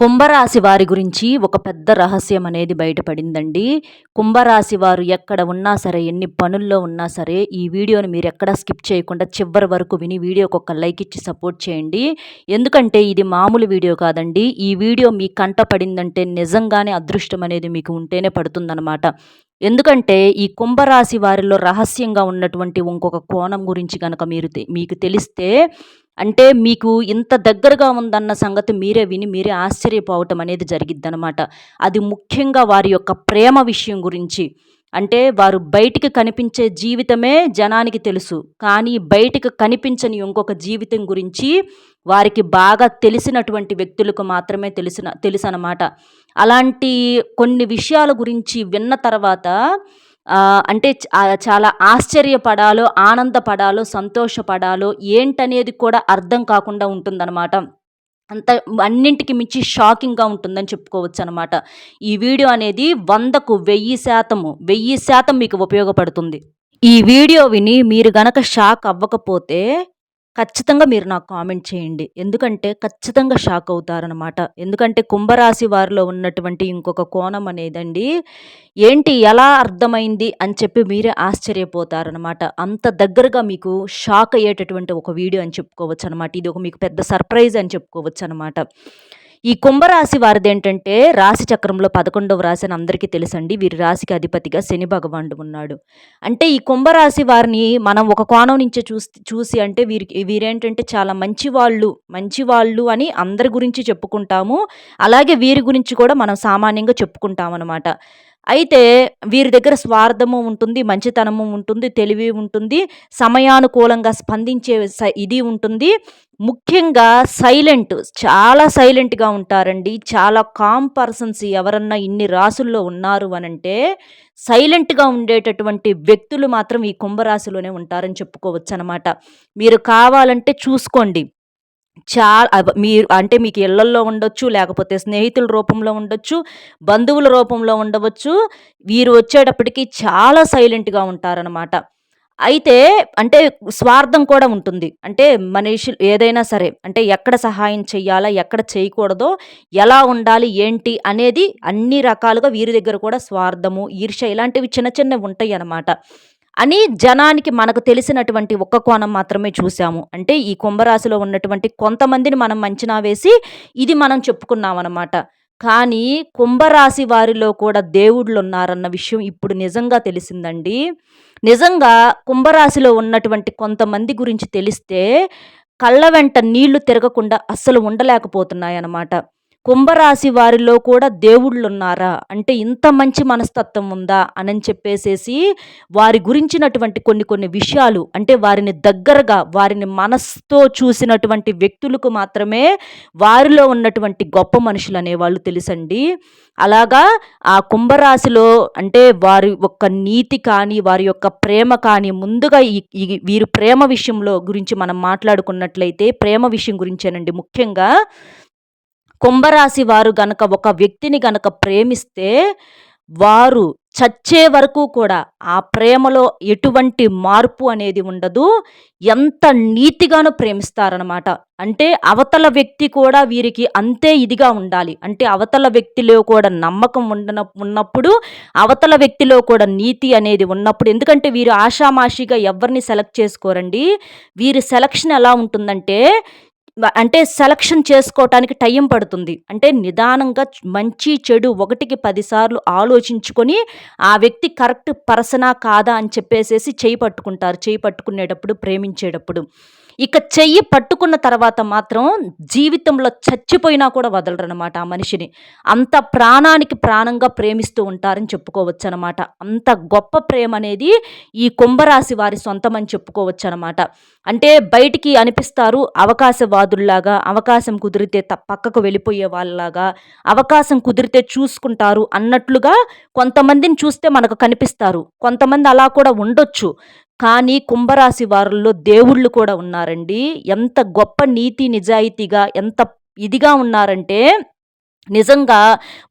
కుంభరాశి వారి గురించి ఒక పెద్ద రహస్యం అనేది బయటపడిందండి. కుంభరాశి వారు ఎక్కడ ఉన్నా సరే ఎన్ని పనుల్లో ఉన్నా సరే ఈ వీడియోని మీరు ఎక్కడ స్కిప్ చేయకుండా చివరి వరకు విని వీడియోకి ఒక లైక్ ఇచ్చి సపోర్ట్ చేయండి. ఎందుకంటే ఇది మామూలు వీడియో కాదండి. ఈ వీడియో మీ కంట పడిందంటే నిజంగానే అదృష్టం అనేది మీకు ఉంటేనే పడుతుందన్నమాట. ఎందుకంటే ఈ కుంభరాశి వారిలో రహస్యంగా ఉన్నటువంటి ఇంకొక కోణం గురించి కనుక మీరు మీకు తెలిస్తే అంటే మీకు ఇంత దగ్గరగా ఉందన్న సంగతి మీరే విని మీరే ఆశ్చర్యపోవటం అనేది జరిగిద్దనమాట అది ముఖ్యంగా వారి యొక్క ప్రేమ విషయం గురించి. అంటే వారు బయటికి కనిపించే జీవితమే జనానికి తెలుసు. కానీ బయటికి కనిపించని ఇంకొక జీవితం గురించి వారికి బాగా తెలిసినటువంటి వ్యక్తులకు మాత్రమే తెలిసిన తెలుసు అనమాట అలాంటి కొన్ని విషయాల గురించి విన్న తర్వాత అంటే చాలా ఆశ్చర్యపడాలో ఆనందపడాలో సంతోషపడాలో ఏంటనేది కూడా అర్థం కాకుండా ఉంటుందన్నమాట. అంత అన్నింటికి మించి షాకింగ్గా ఉంటుందని చెప్పుకోవచ్చు అనమాట ఈ వీడియో అనేది వందకు వెయ్యి శాతము వెయ్యి శాతం మీకు ఉపయోగపడుతుంది. ఈ వీడియో విని మీరు గనక షాక్ అవ్వకపోతే ఖచ్చితంగా మీరు నాకు కామెంట్ చేయండి. ఎందుకంటే ఖచ్చితంగా షాక్ అవుతారనమాట ఎందుకంటే కుంభరాశి వారిలో ఉన్నటువంటి ఇంకొక కోణం అనేదండి ఏంటి ఎలా అర్థమైంది అని చెప్పి మీరే ఆశ్చర్యపోతారనమాట అంత దగ్గరగా మీకు షాక్ అయ్యేటటువంటి ఒక వీడియో అని చెప్పుకోవచ్చు అనమాట ఇది ఒక మీకు పెద్ద సర్ప్రైజ్ అని చెప్పుకోవచ్చు అనమాట ఈ కుంభరాశి వారిది ఏంటంటే రాశి చక్రంలో పదకొండవ రాశి అని అందరికీ తెలుసండి. వీరి రాశికి అధిపతిగా శని భగవానుడు ఉన్నాడు. అంటే ఈ కుంభరాశి వారిని మనం ఒక కోణం నుంచి చూసి చూసి అంటే వీరికి వీరేంటంటే చాలా మంచి వాళ్ళు మంచి వాళ్ళు అని అందరి గురించి చెప్పుకుంటాము. అలాగే వీరి గురించి కూడా మనం సామాన్యంగా చెప్పుకుంటాం అనమాట అయితే వీరి దగ్గర స్వార్థము ఉంటుంది మంచితనము ఉంటుంది తెలివి ఉంటుంది సమయానుకూలంగా స్పందించే ఇది ఉంటుంది. ముఖ్యంగా సైలెంట్ చాలా సైలెంట్గా ఉంటారండి. చాలా కామ్ పర్సన్స్ ఎవరన్నా ఇన్ని రాసుల్లో ఉన్నారు అనంటే సైలెంట్గా ఉండేటటువంటి వ్యక్తులు మాత్రం ఈ కుంభరాశిలోనే ఉంటారని చెప్పుకోవచ్చు అనమాట మీరు కావాలంటే చూసుకోండి. చాలా మీరు అంటే మీకు ఇళ్ళల్లో ఉండొచ్చు లేకపోతే స్నేహితుల రూపంలో ఉండొచ్చు బంధువుల రూపంలో ఉండవచ్చు వీరు వచ్చేటప్పటికి చాలా సైలెంట్గా ఉంటారనమాట అయితే అంటే స్వార్థం కూడా ఉంటుంది. అంటే మనిషి ఏదైనా సరే అంటే ఎక్కడ సహాయం చేయాలా ఎక్కడ చేయకూడదో ఎలా ఉండాలి ఏంటి అనేది అన్ని రకాలుగా వీరి దగ్గర కూడా స్వార్థము ఈర్ష ఇలాంటివి చిన్న చిన్నవి ఉంటాయి అన్నమాట అని జనానికి మనకు తెలిసినటువంటి ఒక్క కోణం మాత్రమే చూసాము అంటే ఈ కుంభరాశిలో ఉన్నటువంటి కొంతమందిని మనం అంచనా వేసి ఇది మనం చెప్పుకున్నాం అనమాట కానీ కుంభరాశి వారిలో కూడా దేవుళ్ళు ఉన్నారన్న విషయం ఇప్పుడు నిజంగా తెలిసిందండి. నిజంగా కుంభరాశిలో ఉన్నటువంటి కొంతమంది గురించి తెలిస్తే కళ్ళ వెంట నీళ్ళు తిరగకుండా అస్సలు ఉండలేకపోతున్నాయన్నమాట. కుంభరాశి వారిలో కూడా దేవుళ్ళున్నారా? అంటే ఇంత మంచి మనస్తత్వం ఉందా? అని చెప్పేసేసి వారి గురించినటువంటి కొన్ని కొన్ని విషయాలు అంటే వారిని దగ్గరగా వారిని మనస్తో చూసినటువంటి వ్యక్తులకు మాత్రమే వారిలో ఉన్నటువంటి గొప్ప మనుషులు అనేవాళ్ళు తెలుసండి. అలాగా ఆ కుంభరాశిలో అంటే వారి యొక్క నీతి కానీ వారి యొక్క ప్రేమ కానీ ముందుగా ఈ వీరు ప్రేమ విషయంలో గురించి మనం మాట్లాడుకున్నట్లయితే ప్రేమ విషయం గురించేనండి ముఖ్యంగా. కుంభరాశి వారు గనక ఒక వ్యక్తిని గనక ప్రేమిస్తే వారు చచ్చే వరకు కూడా ఆ ప్రేమలో ఎటువంటి మార్పు అనేది ఉండదు. ఎంత నీతిగానో ప్రేమిస్తారనమాట అంటే అవతల వ్యక్తి కూడా వీరికి అంతే ఇదిగా ఉండాలి. అంటే అవతల వ్యక్తిలో కూడా నమ్మకం ఉండన ఉన్నప్పుడు అవతల వ్యక్తిలో కూడా నీతి అనేది ఉన్నప్పుడు ఎందుకంటే వీరు ఆషామాషిగా ఎవరిని సెలెక్ట్ చేసుకోరండి. వీరి సెలక్షన్ ఎలా ఉంటుందంటే అంటే సెలక్షన్ చేసుకోవటానికి టైం పడుతుంది. అంటే నిదానంగా మంచి చెడు ఒకటికి పదిసార్లు ఆలోచించుకొని ఆ వ్యక్తి కరెక్ట్ పర్సనా కాదా అని చెప్పేసేసి చేయి పట్టుకుంటారు. చేయి పట్టుకునేటప్పుడు ప్రేమించేటప్పుడు. ఇక చెయ్యి పట్టుకున్న తర్వాత మాత్రం జీవితంలో చచ్చిపోయినా కూడా వదలరనమాట ఆ మనిషిని. అంత ప్రాణానికి ప్రాణంగా ప్రేమిస్తూ ఉంటారని చెప్పుకోవచ్చు అనమాట అంత గొప్ప ప్రేమ అనేది ఈ కుంభరాశి వారి సొంతమని చెప్పుకోవచ్చు అనమాట అంటే బయటికి అనిపిస్తారు అవకాశవాదుల్లాగా అవకాశం కుదిరితే పక్కకు వెళ్ళిపోయే వాళ్ళలాగా అవకాశం కుదిరితే చూసుకుంటారు అన్నట్లుగా కొంతమందిని చూస్తే మనకు కనిపిస్తారు. కొంతమంది అలా కూడా ఉండొచ్చు. కానీ కుంభరాశి వారిలో దేవుళ్ళు కూడా ఉన్నారండి. ఎంత గొప్ప నీతి నిజాయితీగా ఎంత ఇదిగా ఉన్నారంటే నిజంగా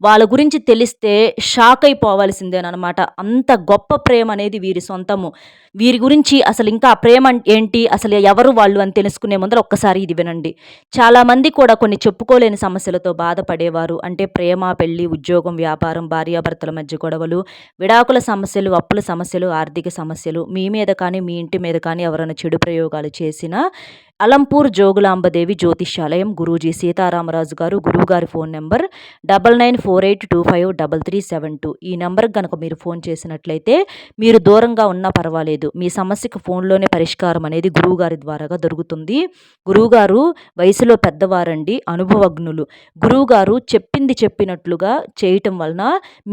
వాళ్ళ గురించి తెలిస్తే షాక్ అయిపోవాల్సిందేనమాట అంత గొప్ప ప్రేమ అనేది వీరి సొంతము. వీరి గురించి అసలు ఇంకా ప్రేమ ఏంటి? అసలు ఎవరు వాళ్ళు అని తెలుసుకునే ముందర ఒక్కసారి ఇది వినండి. చాలామంది కూడా కొన్ని చెప్పుకోలేని సమస్యలతో బాధపడేవారు. అంటే ప్రేమ పెళ్ళి ఉద్యోగం వ్యాపారం భార్యాభర్తల మధ్య గొడవలు విడాకుల సమస్యలు అప్పుల సమస్యలు ఆర్థిక సమస్యలు మీ మీద కానీ మీ ఇంటి మీద కానీ ఎవరైనా చెడు ప్రయోగాలు చేసినా అలంపూర్ జోగులాంబదేవి జ్యోతిష్యాలయం గురూజీ సీతారామరాజు గారు గురువుగారి phone number double nine four eight two five double three seven two. ఈ నెంబర్కి కనుక మీరు ఫోన్ చేసినట్లయితే మీరు దూరంగా ఉన్నా పర్వాలేదు. మీ సమస్యకు ఫోన్లోనే పరిష్కారం అనేది గురువుగారి ద్వారాగా దొరుకుతుంది. గురువుగారు వయసులో పెద్దవారండి అనుభవజ్ఞులు. గురువుగారు చెప్పింది చెప్పినట్లుగా చేయటం వలన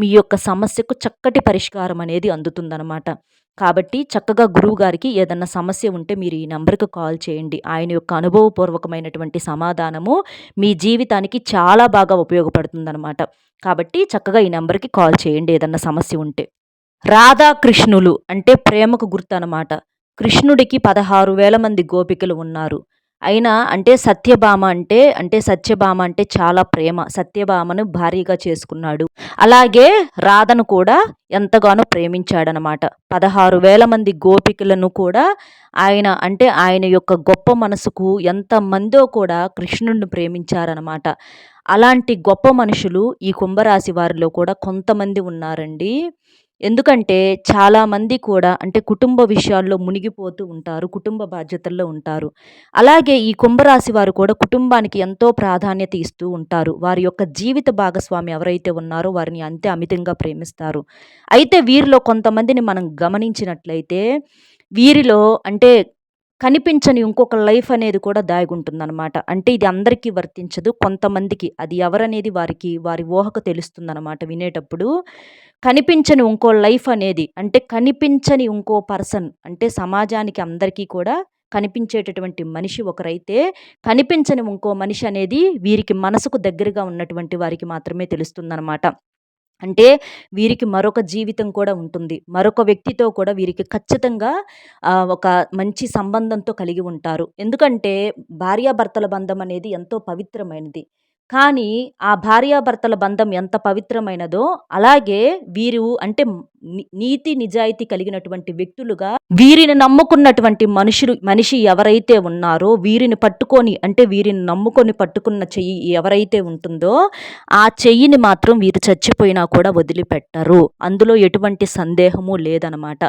మీ యొక్క సమస్యకు చక్కటి పరిష్కారం అనేది అందుతుందన్నమాట. కాబట్టి చక్కగా గురువు గారికి ఏదన్నా సమస్య ఉంటే మీరు ఈ నెంబర్కి కాల్ చేయండి. ఆయన యొక్క అనుభవపూర్వకమైనటువంటి సమాధానము మీ జీవితానికి చాలా బాగా ఉపయోగపడుతుందన్నమాట. కాబట్టి చక్కగా ఈ నెంబర్కి కాల్ చేయండి ఏదన్నా సమస్య ఉంటే. రాధాకృష్ణులు అంటే ప్రేమకు గుర్తు అనమాట కృష్ణుడికి పదహారు వేల మంది గోపికలు ఉన్నారు. అయినా అంటే సత్యభామ అంటే అంటే సత్యభామ అంటే చాలా ప్రేమ. సత్యభామను భారీగా చేసుకున్నాడు. అలాగే రాధను కూడా ఎంతగానో ప్రేమించాడనమాట. పదహారు వేల మంది గోపికలను కూడా ఆయన అంటే ఆయన యొక్క గొప్ప మనసుకు ఎంతమందో కూడా కృష్ణుడిని ప్రేమించారనమాట. అలాంటి గొప్ప మనుషులు ఈ కుంభరాశి వారిలో కూడా కొంతమంది ఉన్నారండి. ఎందుకంటే చాలామంది కూడా అంటే కుటుంబ విషయాల్లో మునిగిపోతూ ఉంటారు కుటుంబ బాధ్యతల్లో ఉంటారు. అలాగే ఈ కుంభరాశి వారు కూడా కుటుంబానికి ఎంతో ప్రాధాన్యత ఇస్తూ ఉంటారు. వారి యొక్క జీవిత భాగస్వామి ఎవరైతే ఉన్నారో వారిని అంతే అమితంగా ప్రేమిస్తారు. అయితే వీరిలో కొంతమందిని మనం గమనించినట్లయితే వీరిలో అంటే కనిపించని ఇంకొక లైఫ్ అనేది కూడా దాగుంటుందన్నమాట. అంటే ఇది అందరికీ వర్తించదు. కొంతమందికి అది ఎవరనేది వారికి వారి ఊహకు తెలుస్తుందన్నమాట వినేటప్పుడు. కనిపించని ఇంకో లైఫ్ అనేది అంటే కనిపించని ఇంకో పర్సన్ అంటే సమాజానికి అందరికీ కూడా కనిపించేటటువంటి మనిషి ఒకరైతే కనిపించని ఇంకో మనిషి అనేది వీరికి మనసుకు దగ్గరగా ఉన్నటువంటి వారికి మాత్రమే తెలుస్తుందన్నమాట. అంటే వీరికి మరొక జీవితం కూడా ఉంటుంది. మరొక వ్యక్తితో కూడా వీరికి ఖచ్చితంగా ఒక మంచి సంబంధంతో కలిగి ఉంటారు. ఎందుకంటే భార్యాభర్తల బంధం అనేది ఎంతో పవిత్రమైనది. కానీ ఆ భార్యాభర్తల బంధం ఎంత పవిత్రమైనదో అలాగే వీరు అంటే నీతి నిజాయితీ కలిగినటువంటి వ్యక్తులుగా వీరిని నమ్ముకున్నటువంటి మనుషులు మనిషి ఎవరైతే ఉన్నారో వీరిని పట్టుకొని అంటే వీరిని నమ్ముకొని పట్టుకున్న చెయ్యి ఎవరైతే ఉంటుందో ఆ చెయ్యిని మాత్రం వీరు చచ్చిపోయినా కూడా వదిలిపెట్టరు. అందులో ఎటువంటి సందేహము లేదనమాట.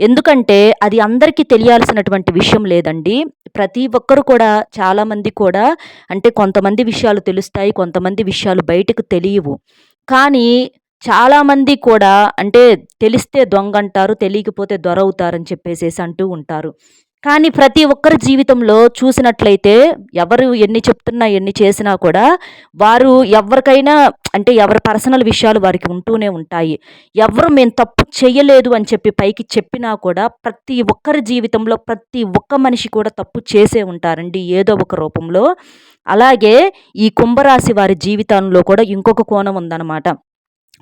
ఎందుకంటే అది అందరికీ తెలియాల్సినటువంటి విషయం లేదండి. ప్రతి ఒక్కరు కూడా చాలామంది కూడా అంటే కొంతమంది విషయాలు తెలుస్తాయి కొంతమంది విషయాలు బయటకు తెలియవు. కానీ చాలామంది కూడా అంటే తెలిస్తే దొంగ అంటారు తెలియకపోతే దొరవుతారని చెప్పేసేసి అంటూ ఉంటారు. కానీ ప్రతి ఒక్కరి జీవితంలో చూసినట్లయితే ఎవరు ఎన్ని చెప్తున్నా ఎన్ని చేసినా కూడా వారు ఎవరికైనా అంటే ఎవరి పర్సనల్ విషయాలు వారికి ఉంటూనే ఉంటాయి. ఎవరు మేము తప్పు చేయలేదు అని చెప్పి పైకి చెప్పినా కూడా ప్రతి ఒక్కరి జీవితంలో ప్రతి ఒక్క మనిషి కూడా తప్పు చేసే ఉంటారండి ఏదో ఒక రూపంలో. అలాగే ఈ కుంభరాశి వారి జీవితంలో కూడా ఇంకొక కోణం ఉందన్నమాట.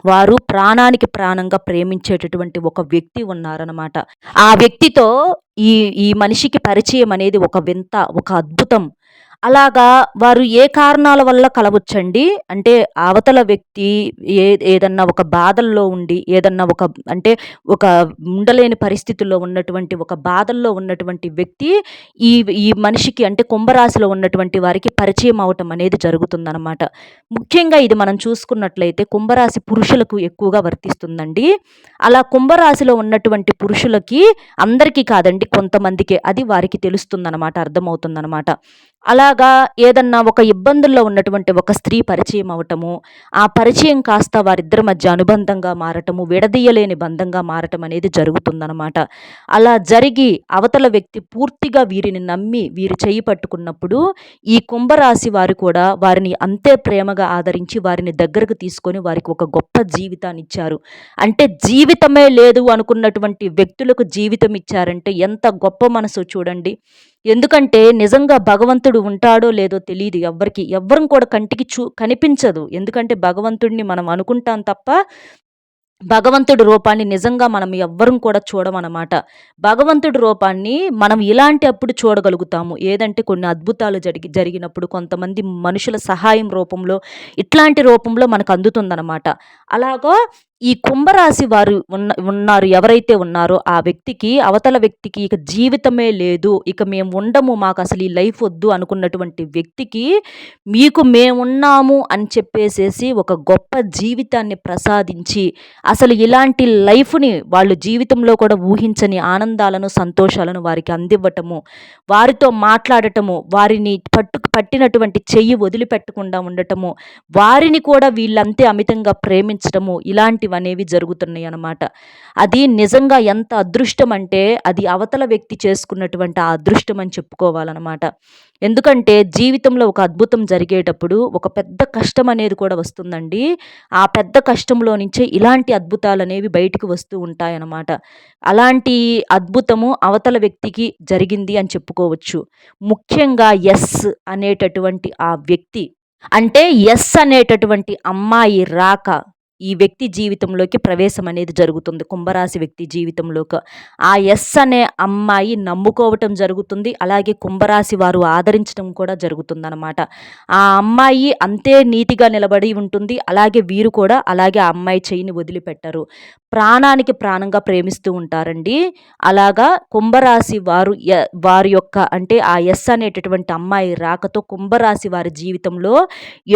వారు ప్రాణానికి ప్రాణంగా ప్రేమించేటటువంటి ఒక వ్యక్తి ఉన్నారనమాట ఆ వ్యక్తితో ఈ ఈ మనిషికి పరిచయం అనేది ఒక వింత ఒక అద్భుతం. అలాగా వారు ఏ కారణాల వల్ల కలవచ్చండి? అంటే అవతల వ్యక్తి ఏ ఏదన్నా ఒక బాధల్లో ఉండి ఏదన్నా ఒక అంటే ఒక ఉండలేని పరిస్థితుల్లో ఉన్నటువంటి ఒక బాధల్లో ఉన్నటువంటి వ్యక్తి ఈ ఈ మనిషికి అంటే కుంభరాశిలో ఉన్నటువంటి వారికి పరిచయం అవటం అనేది జరుగుతుందన్నమాట. ముఖ్యంగా ఇది మనం చూసుకున్నట్లయితే కుంభరాశి పురుషులకు ఎక్కువగా వర్తిస్తుందండి. అలా కుంభరాశిలో ఉన్నటువంటి పురుషులకి అందరికీ కాదండి కొంతమందికే. అది వారికి తెలుస్తుందన్నమాట అర్థమవుతుందన్నమాట. అలాగా ఏదన్నా ఒక ఇబ్బందుల్లో ఉన్నటువంటి ఒక స్త్రీ పరిచయం అవటము ఆ పరిచయం కాస్త వారిద్దరి మధ్య అనుబంధంగా మారటము విడదీయలేని బంధంగా మారటం అనేది జరుగుతుందనమాట అలా జరిగి అవతల వ్యక్తి పూర్తిగా వీరిని నమ్మి వీరు చేయి పట్టుకున్నప్పుడు ఈ కుంభరాశి వారు కూడా వారిని అంతే ప్రేమగా ఆదరించి వారిని దగ్గరకు తీసుకొని వారికి ఒక గొప్ప జీవితాన్ని ఇచ్చారు. అంటే జీవితమే లేదు అనుకున్నటువంటి వ్యక్తులకు జీవితం ఇచ్చారంటే ఎంత గొప్ప మనసు చూడండి. ఎందుకంటే నిజంగా భగవంతుడు ఉంటాడో లేదో తెలియదు ఎవ్వరికి. ఎవ్వరం కూడా కంటికి చూ కనిపించదు. ఎందుకంటే భగవంతుడిని మనం అనుకుంటాం తప్ప భగవంతుడి రూపాన్ని నిజంగా మనం ఎవ్వరం కూడా చూడమన్నమాట. భగవంతుడి రూపాన్ని మనం ఇలాంటి అప్పుడు చూడగలుగుతాము. ఏదంటే కొన్ని అద్భుతాలు జరిగి జరిగినప్పుడు కొంతమంది మనుషుల సహాయం రూపంలో ఇట్లాంటి రూపంలో మనకు అందుతుందన్నమాట. అలాగా ఈ కుంభరాశి వారు ఉన్న ఉన్నారు ఎవరైతే ఉన్నారో ఆ వ్యక్తికి అవతల వ్యక్తికి ఇక జీవితమే లేదు. ఇక మేము ఉండము మాకు అసలు ఈ లైఫ్ వద్దు అనుకున్నటువంటి వ్యక్తికి మీకు మేమున్నాము అని చెప్పేసేసి ఒక గొప్ప జీవితాన్ని ప్రసాదించి అసలు ఇలాంటి లైఫ్ని వాళ్ళు జీవితంలో కూడా ఊహించని ఆనందాలను సంతోషాలను వారికి అందివ్వటము వారితో మాట్లాడటము వారిని పట్టు పట్టినటువంటి చెయ్యి వదిలిపెట్టకుండా ఉండటము వారిని కూడా వీళ్ళంతే అమితంగా ప్రేమించటము ఇలాంటి అనేవి జరుగుతున్నాయి అన్నమాట అది నిజంగా ఎంత అదృష్టం అంటే అది అవతల వ్యక్తి చేసుకున్నటువంటి ఆ అదృష్టం అని చెప్పుకోవాలన్నమాట. ఎందుకంటే జీవితంలో ఒక అద్భుతం జరిగేటప్పుడు ఒక పెద్ద కష్టం అనేది కూడా వస్తుందండి. ఆ పెద్ద కష్టంలో నుంచే ఇలాంటి అద్భుతాలు అనేవి బయటికి వస్తూ ఉంటాయన్నమాట. అలాంటి అద్భుతము అవతల వ్యక్తికి జరిగింది అని చెప్పుకోవచ్చు. ముఖ్యంగా ఎస్ అనేటటువంటి ఆ వ్యక్తి. అంటే ఎస్ అనేటటువంటి అమ్మాయి రాక ఈ వ్యక్తి జీవితంలోకి ప్రవేశం అనేది జరుగుతుంది. కుంభరాశి వ్యక్తి జీవితంలోకి. ఆ ఎస్ అనే అమ్మాయి నమ్ముకోవటం జరుగుతుంది. అలాగే కుంభరాశి వారు ఆదరించడం కూడా జరుగుతుంది అన్నమాట ఆ అమ్మాయి అంతే నీతిగా నిలబడి ఉంటుంది. అలాగే వీరు కూడా అలాగే ఆ అమ్మాయి చేయిని వదిలిపెట్టరు. ప్రాణానికి ప్రాణంగా ప్రేమిస్తూ ఉంటారండి. అలాగా కుంభరాశి వారు వారి యొక్క అంటే ఆ ఎస్ అనేటటువంటి అమ్మాయి రాకతో కుంభరాశి వారి జీవితంలో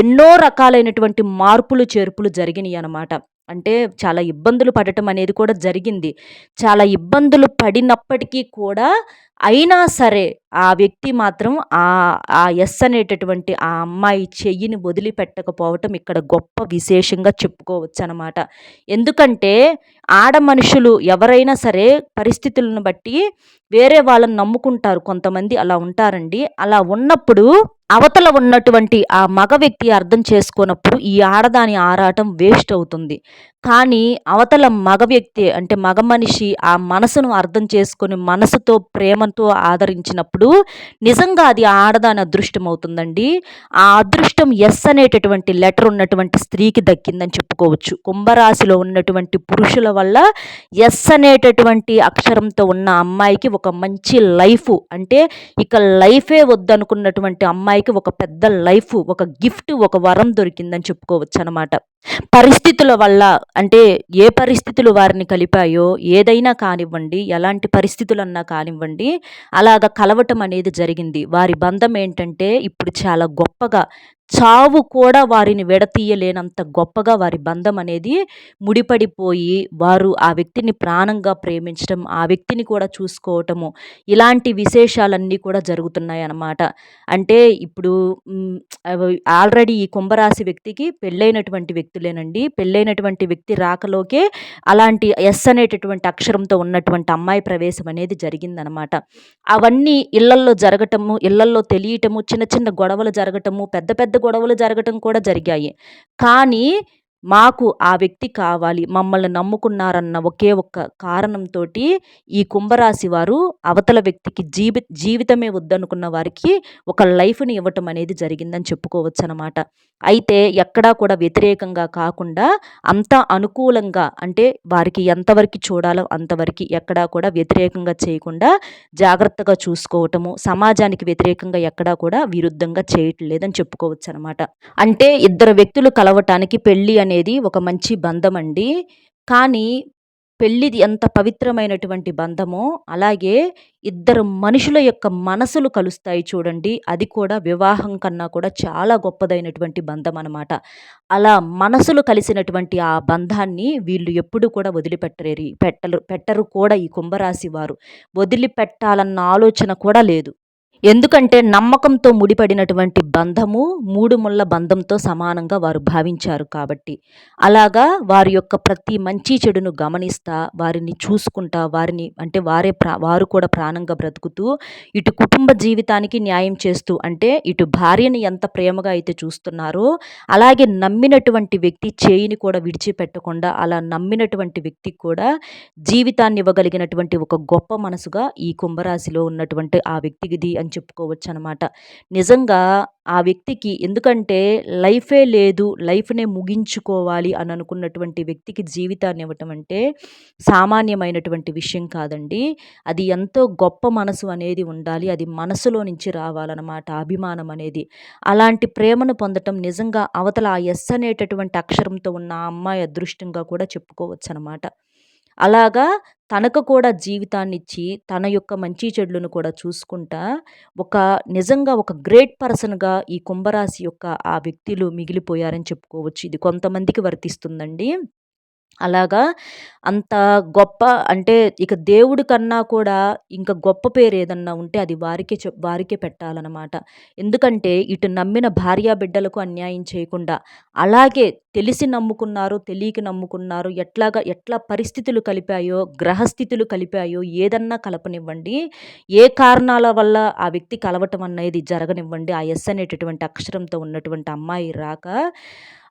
ఎన్నో రకాలైనటువంటి మార్పులు చేర్పులు జరిగినాయి అనమాట అంటే చాలా ఇబ్బందులు పడటం అనేది కూడా జరిగింది. చాలా ఇబ్బందులు పడినప్పటికీ కూడా అయినా సరే ఆ వ్యక్తి మాత్రం ఆ ఆ ఎస్ అనేటటువంటి ఆ అమ్మాయి చెయ్యిని వదిలిపెట్టకపోవటం ఇక్కడ గొప్ప విశేషంగా చెప్పుకోవచ్చు అనమాట ఎందుకంటే ఆడ మనుషులు ఎవరైనా సరే పరిస్థితులను బట్టి వేరే వాళ్ళని నమ్ముకుంటారు కొంతమంది అలా ఉంటారండి. అలా ఉన్నప్పుడు అవతల ఉన్నటువంటి ఆ మగ వ్యక్తి అర్థం చేసుకున్నప్పుడు ఈ ఆడదాని ఆరాటం వేస్ట్ అవుతుంది. కానీ అవతల మగ వ్యక్తి అంటే మగ మనిషి ఆ మనసును అర్థం చేసుకొని మనసుతో ప్రేమతో ఆదరించినప్పుడు నిజంగా అది ఆడదాని అదృష్టం అవుతుందండి. ఆ అదృష్టం ఎస్ అనేటటువంటి లెటర్ ఉన్నటువంటి స్త్రీకి దక్కిందని చెప్పుకోవచ్చు. కుంభరాశిలో ఉన్నటువంటి పురుషుల వల్ల ఎస్ అనేటటువంటి అక్షరంతో ఉన్న అమ్మాయికి ఒక మంచి లైఫ్ అంటే ఇక లైఫే వద్దనుకున్నటువంటి అమ్మాయికి ఒక పెద్ద లైఫ్ ఒక గిఫ్ట్ ఒక వరం దొరికిందని చెప్పుకోవచ్చు అనమాట పరిస్థితుల వల్ల అంటే ఏ పరిస్థితులు వారిని కలిపాయో ఏదైనా కానివ్వండి ఎలాంటి పరిస్థితులన్నా కానివ్వండి అలాగ కలవటం అనేది జరిగింది. వారి బంధం ఏంటంటే ఇప్పుడు చాలా గొప్పగా చావు కూడా వారిని విడతీయలేనంత గొప్పగా వారి బంధం అనేది ముడిపడిపోయి వారు ఆ వ్యక్తిని ప్రాణంగా ప్రేమించడం ఆ వ్యక్తిని కూడా చూసుకోవటము ఇలాంటి విశేషాలన్నీ కూడా జరుగుతున్నాయి అన్నమాట అంటే ఇప్పుడు ఆల్రెడీ ఈ కుంభరాశి వ్యక్తికి పెళ్ళైనటువంటి వ్యక్తులేనండి. పెళ్ళైనటువంటి వ్యక్తి రాకలోకే అలాంటి ఎస్ అనేటటువంటి అక్షరంతో ఉన్నటువంటి అమ్మాయి ప్రవేశం అనేది జరిగిందనమాట అవన్నీ ఇళ్ళల్లో జరగటము ఇళ్ళల్లో తెలియటము చిన్న చిన్న గొడవలు జరగటము పెద్ద పెద్ద గొడవలు జరగటం కూడా జరిగాయి. కానీ మాకు ఆ వ్యక్తి కావాలి మమ్మల్ని నమ్ముకున్నారన్న ఒకే ఒక్క కారణంతో ఈ కుంభరాశి వారు అవతల వ్యక్తికి జీవి జీవితమే వద్దనుకున్న వారికి ఒక లైఫ్ని ఇవ్వటం అనేది జరిగిందని చెప్పుకోవచ్చు అనమాట అయితే ఎక్కడా కూడా వ్యతిరేకంగా కాకుండా అంత అనుకూలంగా అంటే వారికి ఎంతవరకు చూడాలో అంతవరకు ఎక్కడా కూడా వ్యతిరేకంగా చేయకుండా జాగ్రత్తగా చూసుకోవటము సమాజానికి వ్యతిరేకంగా ఎక్కడా కూడా విరుద్ధంగా చేయట్లేదని చెప్పుకోవచ్చు అనమాట అంటే ఇద్దరు వ్యక్తులు కలవటానికి పెళ్ళి అనేది ఒక మంచి బంధం అండి కానీ పెళ్ళిది ఎంత పవిత్రమైనటువంటి బంధమో అలాగే ఇద్దరు మనుషుల యొక్క మనసులు కలుస్తాయి చూడండి. అది కూడా వివాహం కన్నా కూడా చాలా గొప్పదైనటువంటి బంధం అనమాట అలా మనసులు కలిసినటువంటి ఆ బంధాన్ని వీళ్ళు ఎప్పుడు కూడా వదిలిపెట్టరేరి పెట్టరు పెట్టరు కూడా ఈ కుంభరాశి వారు. వదిలిపెట్టాలన్న ఆలోచన కూడా లేదు. ఎందుకంటే నమ్మకంతో ముడిపడినటువంటి బంధము మూడు ముళ్ళ బంధంతో సమానంగా వారు భావించారు కాబట్టి. అలాగా వారి యొక్క ప్రతి మంచి చెడును గమనిస్తా వారిని చూసుకుంటా వారిని అంటే వారే ప్రా వారు కూడా ప్రాణంగా బ్రతుకుతూ ఇటు కుటుంబ జీవితానికి న్యాయం చేస్తూ అంటే ఇటు భార్యని ఎంత ప్రేమగా అయితే చూస్తున్నారో అలాగే నమ్మినటువంటి వ్యక్తి చేయిని కూడా విడిచిపెట్టకుండా అలా నమ్మినటువంటి వ్యక్తి కూడా జీవితాన్ని ఇవ్వగలిగినటువంటి ఒక గొప్ప మనసుగా ఈ కుంభరాశిలో ఉన్నటువంటి ఆ వ్యక్తికిది అని అని చెప్పుకోవచ్చు అనమాట నిజంగా ఆ వ్యక్తికి ఎందుకంటే లైఫే లేదు లైఫ్నే ముగించుకోవాలి అని అనుకున్నటువంటి వ్యక్తికి జీవితాన్ని ఇవ్వటం అంటే సామాన్యమైనటువంటి విషయం కాదండి. అది ఎంతో గొప్ప మనసు అనేది ఉండాలి అది మనసులో నుంచి రావాలన్నమాట అభిమానం అనేది. అలాంటి ప్రేమను పొందటం నిజంగా అవతల ఆ ఎస్ అనేటటువంటి అక్షరంతో ఉన్న ఆ అమ్మాయి అదృష్టంగా కూడా చెప్పుకోవచ్చు అనమాట అలాగా తనకు కూడా జీవితాన్నిచ్చి తన యొక్క మంచి చెడులను కూడా చూసుకుంటా ఒక నిజంగా ఒక గ్రేట్ పర్సన్గా ఈ కుంభరాశి యొక్క ఆ వ్యక్తులు మిగిలిపోయారని చెప్పుకోవచ్చు. ఇది కొంతమందికి వర్తిస్తుందండి. అలాగా అంత గొప్ప అంటే ఇక దేవుడి కన్నా కూడా ఇంకా గొప్ప పేరు ఏదన్నా ఉంటే అది వారికే చె వారికే పెట్టాలన్నమాట. ఎందుకంటే ఇటు నమ్మిన భార్యా బిడ్డలకు అన్యాయం చేయకుండా అలాగే తెలిసి నమ్ముకున్నారు తెలియక నమ్ముకున్నారు ఎట్లాగా ఎట్లా పరిస్థితులు కలిపాయో గ్రహస్థితులు కలిపాయో ఏదన్నా కలపనివ్వండి. ఏ కారణాల వల్ల ఆ వ్యక్తి కలవటం అనేది జరగనివ్వండి. ఆ ఎస్ అనేటటువంటి అక్షరంతో ఉన్నటువంటి అమ్మాయి రాక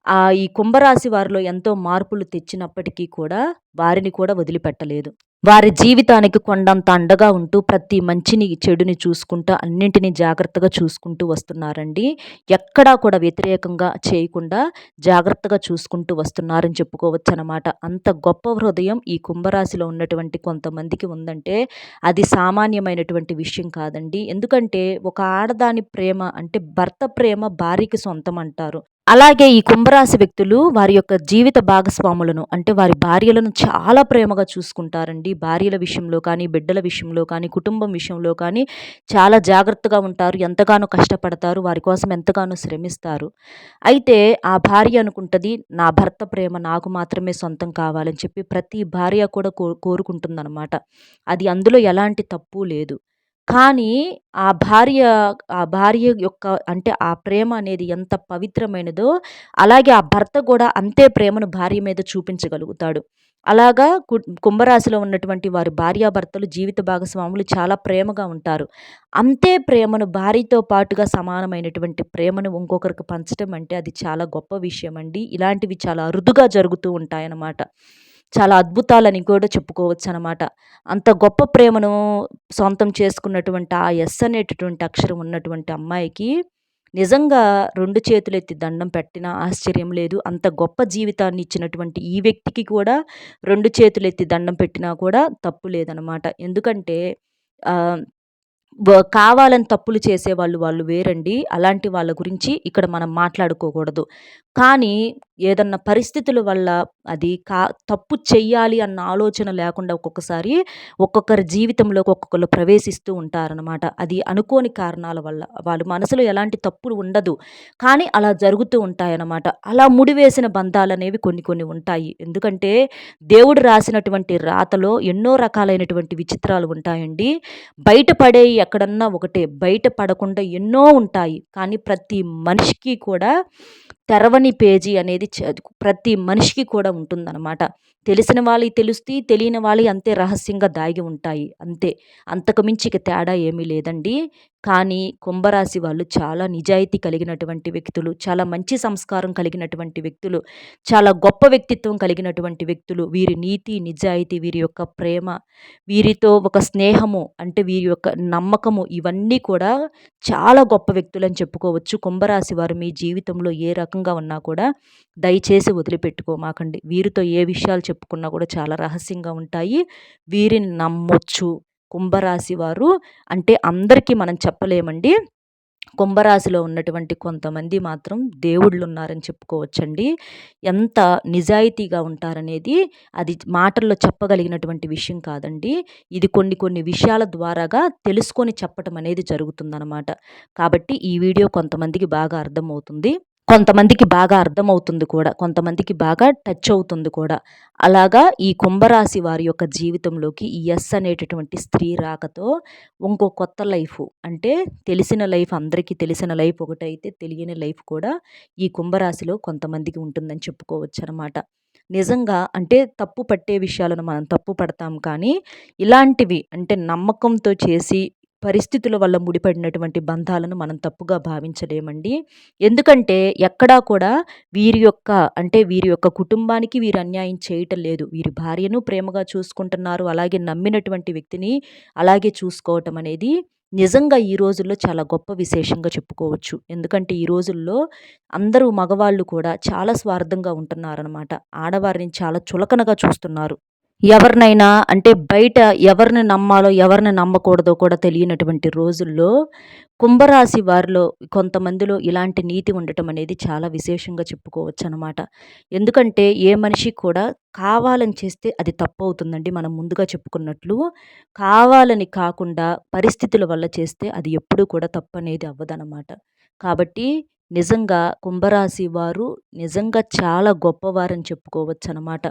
ఆ ఈ కుంభరాశి వారిలో ఎంతో మార్పులు తెచ్చినప్పటికీ కూడా వారిని కూడా వదిలిపెట్టలేదు. వారి జీవితానికి కొండంత అండగా ఉంటూ ప్రతి మంచిని చెడుని చూసుకుంటూ అన్నింటినీ జాగ్రత్తగా చూసుకుంటూ వస్తున్నారండి. ఎక్కడా కూడా వ్యతిరేకంగా చేయకుండా జాగ్రత్తగా చూసుకుంటూ వస్తున్నారని చెప్పుకోవచ్చు అనమాట అంత గొప్ప హృదయం ఈ కుంభరాశిలో ఉన్నటువంటి కొంతమందికి ఉందంటే అది సామాన్యమైనటువంటి విషయం కాదండి. ఎందుకంటే ఒక ఆడదాని ప్రేమ అంటే భర్త ప్రేమ భార్యకి సొంతం అంటారు. అలాగే ఈ కుంభరాశి వ్యక్తులు వారి యొక్క జీవిత భాగస్వాములను అంటే వారి భార్యలను చాలా ప్రేమగా చూసుకుంటారండి. భార్యల విషయంలో కానీ బిడ్డల విషయంలో కానీ కుటుంబం విషయంలో కానీ చాలా జాగ్రత్తగా ఉంటారు. ఎంతగానో కష్టపడతారు. వారి కోసం ఎంతగానో శ్రమిస్తారు. అయితే ఆ భార్య అనుకుంటుంది నా భర్త ప్రేమ నాకు మాత్రమే సొంతం కావాలని చెప్పి ప్రతి భార్య కూడా కో కోరుకుంటుందన్నమాట. అది అందులో ఎలాంటి తప్పు లేదు. కానీ ఆ భార్య ఆ భార్య యొక్క అంటే ఆ ప్రేమ అనేది ఎంత పవిత్రమైనదో అలాగే ఆ భర్త కూడా అంతే ప్రేమను భార్య మీద చూపించగలుగుతాడు. అలాగా కుంభరాశిలో ఉన్నటువంటి వారి భార్యాభర్తలు జీవిత భాగస్వాములు చాలా ప్రేమగా ఉంటారు. అంతే ప్రేమను భార్యతో పాటుగా సమానమైనటువంటి ప్రేమను ఇంకొకరికి పంచడం అంటే అది చాలా గొప్ప విషయం అండి ఇలాంటివి చాలా అరుదుగా జరుగుతూ ఉంటాయన్నమాట. చాలా అద్భుతాలని కూడా చెప్పుకోవచ్చు అనమాట అంత గొప్ప ప్రేమను సొంతం చేసుకున్నటువంటి ఆ ఎస్ అనేటటువంటి అక్షరం ఉన్నటువంటి అమ్మాయికి నిజంగా రెండు చేతులెత్తి దండం పెట్టినా ఆశ్చర్యం లేదు. అంత గొప్ప జీవితాన్ని ఇచ్చినటువంటి ఈ వ్యక్తికి కూడా రెండు చేతులెత్తి దండం పెట్టినా కూడా తప్పు లేదనమాట ఎందుకంటే కావాలని తప్పులు చేసేవాళ్ళు వాళ్ళు వేరండి. అలాంటి వాళ్ళ గురించి ఇక్కడ మనం మాట్లాడుకోకూడదు. కానీ ఏదన్నా పరిస్థితుల వల్ల అది కా తప్పు చెయ్యాలి అన్న ఆలోచన లేకుండా ఒక్కొక్కసారి ఒక్కొక్కరి జీవితంలోకి ఒక్కొక్కరు ప్రవేశిస్తూ ఉంటారనమాట అది అనుకోని కారణాల వల్ల వాళ్ళ మనసులో ఎలాంటి తప్పులు ఉండదు. కానీ అలా జరుగుతూ ఉంటాయన్నమాట. అలా ముడివేసిన బంధాలు అనేవి కొన్ని కొన్ని ఉంటాయి. ఎందుకంటే దేవుడు రాసినటువంటి రాతలో ఎన్నో రకాలైనటువంటి విచిత్రాలు ఉంటాయండి. బయటపడే ఎక్కడన్నా ఒకటే బయట పడకుండా ఎన్నో ఉంటాయి. కానీ ప్రతి మనిషికి కూడా తెరవని పేజీ అనేది ప్రతి మనిషికి కూడా ఉంటుందన్నమాట. తెలిసిన వాళ్ళకి తెలుస్తాయి తెలియని వాళ్ళకి అంతే రహస్యంగా దాగి ఉంటాయి. అంతే. అంతకుమించి ఇక తేడా ఏమీ లేదండి. కానీ కుంభరాశి వాళ్ళు చాలా నిజాయితీ కలిగినటువంటి వ్యక్తులు చాలా మంచి సంస్కారం కలిగినటువంటి వ్యక్తులు చాలా గొప్ప వ్యక్తిత్వం కలిగినటువంటి వ్యక్తులు. వీరి నీతి నిజాయితీ వీరి యొక్క ప్రేమ వీరితో ఒక స్నేహము అంటే వీరి యొక్క నమ్మకము ఇవన్నీ కూడా చాలా గొప్ప వ్యక్తులు అని చెప్పుకోవచ్చు. కుంభరాశి వారు మీ జీవితంలో ఏ రకంగా ఉన్నా కూడా దయచేసి వదిలిపెట్టుకోమాకండి వీరితో ఏ విషయాలు చెప్పుకున్నా కూడా చాలా రహస్యంగా ఉంటాయి. వీరిని నమ్మొచ్చు. కుంభరాశి వారు అంటే అందరికీ మనం చెప్పలేమండి. కుంభరాశిలో ఉన్నటువంటి కొంతమంది మాత్రం దేవుళ్ళు ఉన్నారని చెప్పుకోవచ్చండి. ఎంత నిజాయితీగా ఉంటారనేది అది మాటల్లో చెప్పగలిగినటువంటి విషయం కాదండి. ఇది కొన్ని కొన్ని విషయాల ద్వారాగా తెలుసుకొని చెప్పటం అనేది జరుగుతుందన్నమాట. కాబట్టి ఈ వీడియో కొంతమందికి బాగా అర్థమవుతుంది. కొంతమందికి బాగా అర్థమవుతుంది కూడా కొంతమందికి బాగా టచ్ అవుతుంది కూడా. అలాగా ఈ కుంభరాశి వారి యొక్క జీవితంలోకి ఈ ఎస్ అనేటటువంటి స్త్రీ రాకతో ఇంకో కొత్త లైఫ్ అంటే తెలిసిన లైఫ్ అందరికీ తెలిసిన లైఫ్ ఒకటైతే తెలియని లైఫ్ కూడా ఈ కుంభరాశిలో కొంతమందికి ఉంటుందని చెప్పుకోవచ్చు అనమాట నిజంగా అంటే తప్పు పట్టే విషయాలను మనం తప్పు పడతాం కానీ ఇలాంటివి అంటే నమ్మకంతో చేసి పరిస్థితుల వల్ల ముడిపడినటువంటి బంధాలను మనం తప్పుగా భావించలేమండి. ఎందుకంటే ఎక్కడా కూడా వీరి యొక్క అంటే వీరి యొక్క కుటుంబానికి వీరు అన్యాయం చేయటం లేదు. వీరి భార్యను ప్రేమగా చూసుకుంటున్నారు. అలాగే నమ్మినటువంటి వ్యక్తిని అలాగే చూసుకోవటం అనేది నిజంగా ఈ రోజుల్లో చాలా గొప్ప విశేషంగా చెప్పుకోవచ్చు. ఎందుకంటే ఈ రోజుల్లో అందరూ మగవాళ్ళు కూడా చాలా స్వార్థంగా ఉంటున్నారనమాట ఆడవారిని చాలా చులకనగా చూస్తున్నారు. ఎవరినైనా అంటే బయట ఎవరిని నమ్మాలో ఎవరిని నమ్మకూడదో కూడా తెలియనటువంటి రోజుల్లో కుంభరాశి వారిలో కొంతమందిలో ఇలాంటి నీతి ఉండటం అనేది చాలా విశేషంగా చెప్పుకోవచ్చు అనమాట ఎందుకంటే ఏ మనిషి కూడా కావాలని చేస్తే అది తప్పు అవుతుందండి మనం ముందుగా చెప్పుకున్నట్లు. కావాలని కాకుండా పరిస్థితుల వల్ల చేస్తే అది ఎప్పుడూ కూడా తప్పు అనేది అవ్వదనమాట కాబట్టి నిజంగా కుంభరాశి వారు నిజంగా చాలా గొప్పవారని చెప్పుకోవచ్చు అనమాట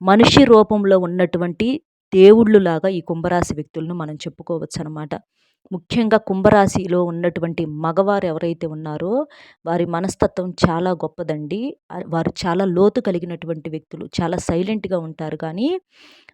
మనిషి రూపంలో ఉన్నటువంటి దేవుళ్ళులాగా ఈ కుంభరాశి వ్యక్తులను మనం చెప్పుకోవచ్చు అనమాట ముఖ్యంగా కుంభరాశిలో ఉన్నటువంటి మగవారు ఎవరైతే ఉన్నారో వారి మనస్తత్వం చాలా గొప్పదండి. వారు చాలా లోతు కలిగినటువంటి వ్యక్తులు చాలా సైలెంట్గా ఉంటారు. కానీ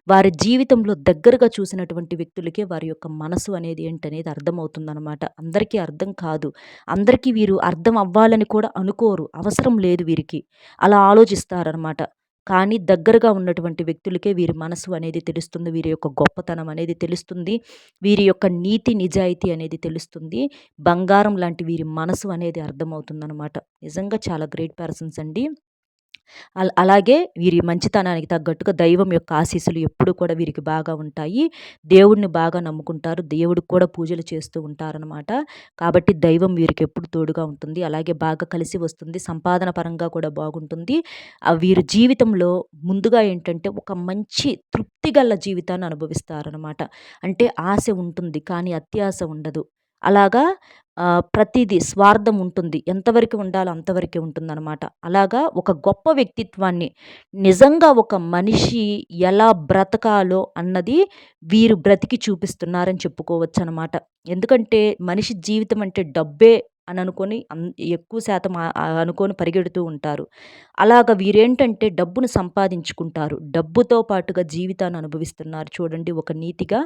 వారి జీవితంలో దగ్గరగా చూసినటువంటి వ్యక్తులకే వారి యొక్క మనసు అనేది ఏంటనేది అర్థమవుతుందనమాట అందరికీ అర్థం కాదు. అందరికీ వీరు అర్థం అవ్వాలని కూడా అనుకోరు. అవసరం లేదు వీరికి. అలా ఆలోచిస్తారనమాట కానీ దగ్గరగా ఉన్నటువంటి వ్యక్తులకే వీరి మనసు అనేది తెలుస్తుంది వీరి యొక్క గొప్పతనం అనేది తెలుస్తుంది వీరి యొక్క నీతి నిజాయితీ అనేది తెలుస్తుంది. బంగారం లాంటి వీరి మనసు అనేది అర్థమవుతుందనమాట నిజంగా చాలా గ్రేట్ పర్సన్స్ అండి. అలాగే వీరి మంచితనానికి తగ్గట్టుగా దైవం యొక్క ఆశీస్సులు ఎప్పుడు కూడా వీరికి బాగా ఉంటాయి. దేవుడిని బాగా నమ్ముకుంటారు. దేవుడికి కూడా పూజలు చేస్తూ ఉంటారనమాట కాబట్టి దైవం వీరికి ఎప్పుడు తోడుగా ఉంటుంది. అలాగే బాగా కలిసి వస్తుంది. సంపాదన పరంగా కూడా బాగుంటుంది. వీరి జీవితంలో ముందుగా ఏంటంటే ఒక మంచి తృప్తి గల జీవితాన్ని అనుభవిస్తారనమాట అంటే ఆశ ఉంటుంది. కానీ అత్యాశ ఉండదు. అలాగా ప్రతిదీ స్వార్థం ఉంటుంది. ఎంతవరకు ఉండాలో అంతవరకే ఉంటుందన్నమాట. అలాగా ఒక గొప్ప వ్యక్తిత్వాన్ని నిజంగా ఒక మనిషి ఎలా బ్రతకాలో అన్నది వీరు బ్రతికి చూపిస్తున్నారని చెప్పుకోవచ్చు అనమాట ఎందుకంటే మనిషి జీవితం అంటే డబ్బే అని అనుకొని ఎక్కువ శాతం అనుకొని పరిగెడుతూ ఉంటారు. అలాగ వీరేంటంటే డబ్బును సంపాదించుకుంటారు. డబ్బుతో పాటుగా జీవితాన్ని అనుభవిస్తున్నారు చూడండి ఒక నీతిగా.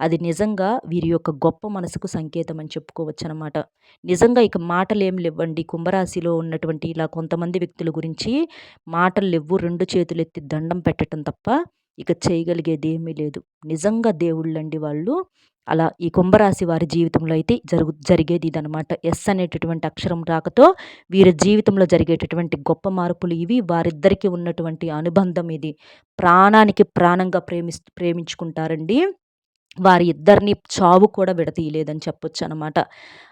అది నిజంగా వీరి యొక్క గొప్ప మనసుకు సంకేతం అని చెప్పుకోవచ్చు అనమాట నిజంగా ఇక మాటలు ఏం లేవండి కుంభరాశిలో ఉన్నటువంటి ఇలా కొంతమంది వ్యక్తుల గురించి మాటలు లేవు రెండు చేతులు ఎత్తి దండం పెట్టడం తప్ప ఇక చేయగలిగేది ఏమీ లేదు. నిజంగా దేవుళ్ళండి వాళ్ళు. అలా ఈ కుంభరాశి వారి జీవితంలో అయితే జరుగు జరిగేది ఇదనమాట ఎస్ అనేటటువంటి అక్షరం రాకతో వీరి జీవితంలో జరిగేటటువంటి గొప్ప మార్పులు ఇవి. వారిద్దరికీ ఉన్నటువంటి అనుబంధం ఇది. ప్రాణానికి ప్రాణంగా ప్రేమిస్ ప్రేమించుకుంటారండి. వారి ఇద్దరిని చావు కూడా విడతీయలేదని చెప్పొచ్చు అనమాట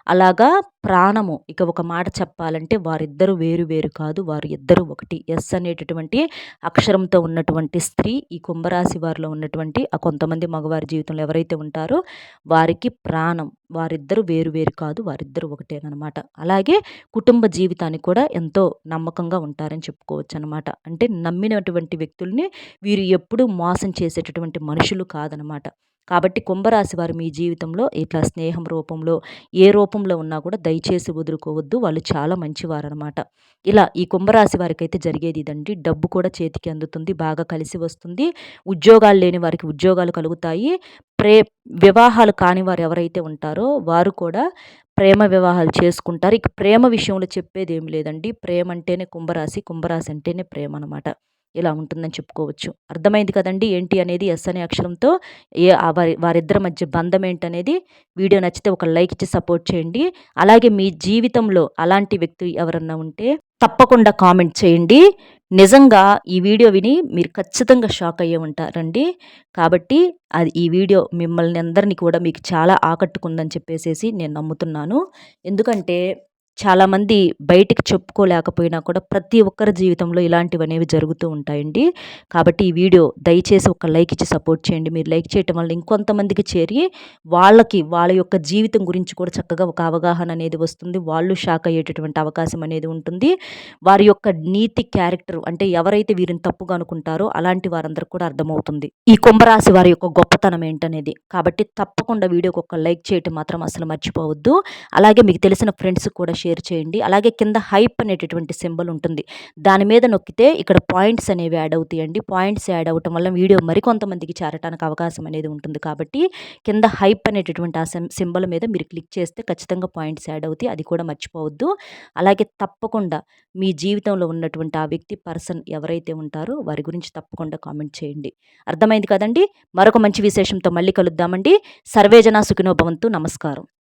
అలాగా ప్రాణము ఇక ఒక మాట చెప్పాలంటే వారిద్దరు వేరు వేరు కాదు వారు ఇద్దరు ఒకటి. ఎస్ అనేటటువంటి అక్షరంతో ఉన్నటువంటి స్త్రీ ఈ కుంభరాశి వారిలో ఉన్నటువంటి ఆ కొంతమంది మగవారి జీవితంలో ఎవరైతే ఉంటారో వారికి ప్రాణం వారిద్దరు వేరు వేరు కాదు వారిద్దరు ఒకటేనమాట. అలాగే కుటుంబ జీవితాన్ని కూడా ఎంతో నమ్మకంగా ఉంటారని చెప్పుకోవచ్చు అనమాట అంటే నమ్మినటువంటి వ్యక్తుల్ని వీరు ఎప్పుడూ మోసం చేసేటటువంటి మనుషులు కాదనమాట. కాబట్టి కుంభరాశి వారు మీ జీవితంలో ఇట్లా స్నేహం రూపంలో ఏ రూపంలో ఉన్నా కూడా దయచేసి వదులుకోవద్దు. వాళ్ళు చాలా మంచివారు అనమాట ఇలా ఈ కుంభరాశి వారికి అయితే జరిగేది ఇదండి. డబ్బు కూడా చేతికి అందుతుంది. బాగా కలిసి వస్తుంది. ఉద్యోగాలు లేని వారికి ఉద్యోగాలు కలుగుతాయి. ప్రే వివాహాలు కాని వారు ఎవరైతే ఉంటారో వారు కూడా ప్రేమ వివాహాలు చేసుకుంటారు. ఇక ప్రేమ విషయంలో చెప్పేది ఏమి లేదండి. ప్రేమ అంటేనే కుంభరాశి కుంభరాశి అంటేనే ప్రేమ అనమాట ఇలా ఉంటుందని చెప్పుకోవచ్చు. అర్థమైంది కదండి? ఏంటి అనేది ఎస్ అనే అక్షరంతో ఏ వారి వారిద్దరి మధ్య బంధం ఏంటనేది వీడియో నచ్చితే ఒక లైక్ ఇచ్చి సపోర్ట్ చేయండి. అలాగే మీ జీవితంలో అలాంటి వ్యక్తి ఎవరన్నా ఉంటే తప్పకుండా కామెంట్ చేయండి. నిజంగా ఈ వీడియో విని మీరు ఖచ్చితంగా షాక్ అయ్యే ఉంటారండి. కాబట్టి అది ఈ వీడియో మిమ్మల్ని అందరినీ కూడా మీకు చాలా ఆకట్టుకుందని చెప్పేసేసి నేను నమ్ముతున్నాను. ఎందుకంటే చాలామంది బయటికి చెప్పుకోలేకపోయినా కూడా ప్రతి ఒక్కరి జీవితంలో ఇలాంటివి అనేవి జరుగుతూ ఉంటాయండి. కాబట్టి ఈ వీడియో దయచేసి ఒక లైక్ ఇచ్చి సపోర్ట్ చేయండి. మీరు లైక్ చేయటం వల్ల ఇంకొంతమందికి చేరి వాళ్ళకి వాళ్ళ యొక్క జీవితం గురించి కూడా చక్కగా ఒక అవగాహన అనేది వస్తుంది. వాళ్ళు షాక్ అయ్యేటటువంటి అవకాశం అనేది ఉంటుంది. వారి యొక్క నీతి క్యారెక్టర్ అంటే ఎవరైతే వీరిని తప్పుగా అనుకుంటారో అలాంటి వారందరూ కూడా అర్థమవుతుంది. ఈ కుంభరాశి వారి యొక్క గొప్పతనం ఏంటనేది. కాబట్టి తప్పకుండా వీడియోకి ఒక లైక్ చేయటం మాత్రం అసలు మర్చిపోవద్దు. అలాగే మీకు తెలిసిన ఫ్రెండ్స్ కూడా షేర్ చేయండి. అలాగే కింద హైప్ అనేటటువంటి సింబల్ ఉంటుంది. దాని మీద నొక్కితే ఇక్కడ పాయింట్స్ అనేవి యాడ్ అవుతాయండి. పాయింట్స్ యాడ్ అవ్వటం వల్ల వీడియో మరికొంతమందికి చేరటానికి అవకాశం అనేది ఉంటుంది. కాబట్టి కింద హైప్ అనేటటువంటి ఆ సింబల్ మీద మీరు క్లిక్ చేస్తే ఖచ్చితంగా పాయింట్స్ యాడ్ అవుతాయి. అది కూడా మర్చిపోవద్దు. అలాగే తప్పకుండా మీ జీవితంలో ఉన్నటువంటి ఆ వ్యక్తి పర్సన్ ఎవరైతే ఉంటారో వారి గురించి తప్పకుండా కామెంట్ చేయండి. అర్థమైంది కదండి? మరొక మంచి విశేషంతో మళ్ళీ కలుద్దామండి. సర్వేజన సుఖినోభవంతు నమస్కారం.